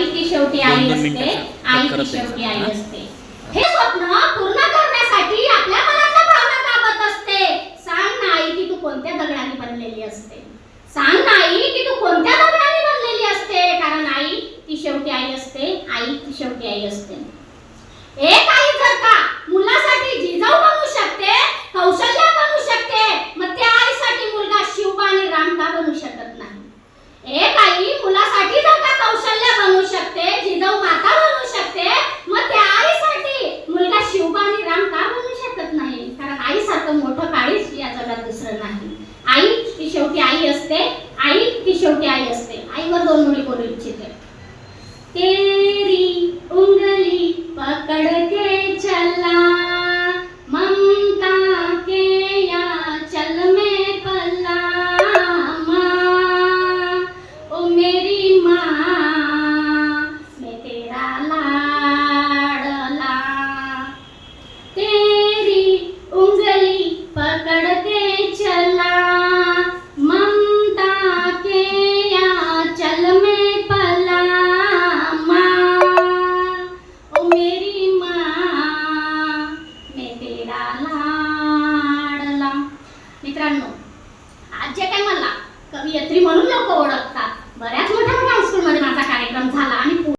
आई ती शेवटी आई असते आई ती शेवटी आई. असते. हे स्वप्न पूर्ण करण्यासाठी आपल्या मनातल्या भावना दाबत असते. सांग ना आई की तू कोणत्या दगडाने बनलेली असते? सांग ना आई की तू कोणत्या दगडाने बनलेली असते? कारण आई ती शेवटी आई असते आई ती शेवटी आई असते. एक शेवटी आई असते आई ती शेवटी आई असते. आईवर दोन मुली बोलू इच्छिते? कवयित्री म्हणून लोक ओळखतात. बऱ्याच